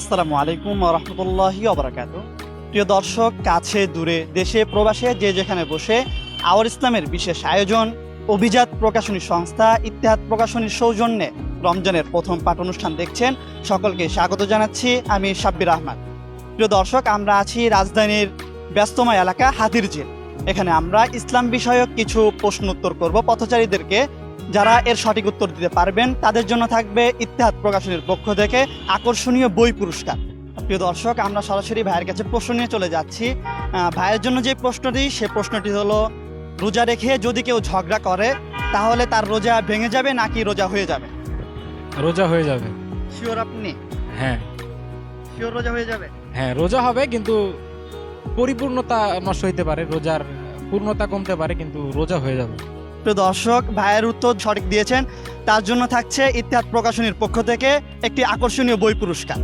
আসসালামু আলাইকুম রহমতুল্লাহি অবরাকাত প্রিয় দর্শক, কাছে দূরে, দেশে প্রবাসে যে যেখানে বসে, আওয়ার ইসলামের বিশেষ আয়োজন, অভিজাত প্রকাশনী সংস্থা ইতিহাদ প্রকাশনীর সৌজন্যে রমজানের প্রথম পাঠ অনুষ্ঠান দেখছেন। সকলকে স্বাগত জানাচ্ছি, আমি সাব্বির আহমদ। প্রিয় দর্শক, আমরা আছি রাজধানীর ব্যস্তময় এলাকা হাতিরঝিল। এখানে আমরা ইসলাম বিষয়ক কিছু প্রশ্ন উত্তর করব। পথচারীদেরকে যারা এর সঠিক উত্তর দিতে পারবেন তাদের জন্য থাকবে ইতিহাদ প্রকাশনীর পক্ষ থেকে আকর্ষণীয় বই পুরস্কার। প্রিয় দর্শক আমরা সরাসরি ভাইয়ের কাছে প্রশ্ন নিয়ে চলে যাচ্ছি। ভাইয়ের জন্য যে প্রশ্নটি সে প্রশ্নটি হলো রোজা রেখে যদি কেউ ঝগড়া করে তাহলে তার রোজা ভেঙে যাবে নাকি রোজা হয়ে যাবে? রোজা হয়ে যাবে। শিওর আপনি? হ্যাঁ। শিওর রোজা হয়ে যাবে? হ্যাঁ রোজা হবে কিন্তু পরিপূর্ণতা নষ্ট হইতে পারে রোজার পূর্ণতা কমতে পারে কিন্তু রোজা হয়ে যাবে। প্রিয় দর্শক, ভাইয়ের উত্তর সঠিক দিয়েছেন। তার জন্য থাকছে ইতিহাস প্রকাশনীর পক্ষ থেকে একটি আকর্ষণীয় বই পুরস্কার।